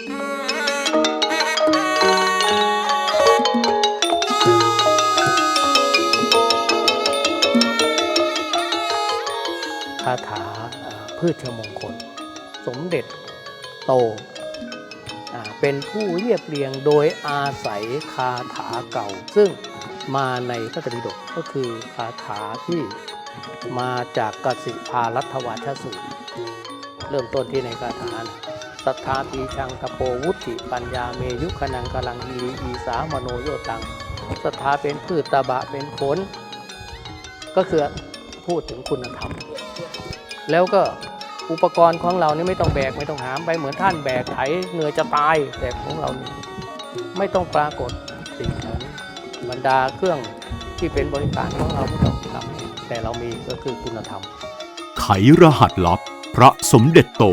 คาถาพืชมงคล สมเด็จโต เป็นผู้เรียบเรียงโดยอาศัยคาถาเก่า ซึ่งมาในพระตรปิฎกก็คือคาถาที่มาจากกสิภารัตวาชสูตร เริ่มต้นที่ในคาถานะ สัทธาปีชังตโปวุติปัญญาเมยุคนังกลังอีอีสามโนโยตังศรัทธาเป็นพืชตาบะเป็นผล ก็คือพูดถึงคุณธรรม แล้วก็อุปกรณ์ของเรานี่ไม่ต้องแบกไม่ต้องหามไปเหมือนท่านแบกไถเหนื่อยจะตายแต่ของเรานี่ไม่ต้องปรากฏสิ่งนั้นบรรดาเครื่องที่เป็นบริการของเราไม่ต้องทำแต่เรามีก็คือคุณธรรม ไขรหัสลับพระสมเด็จโต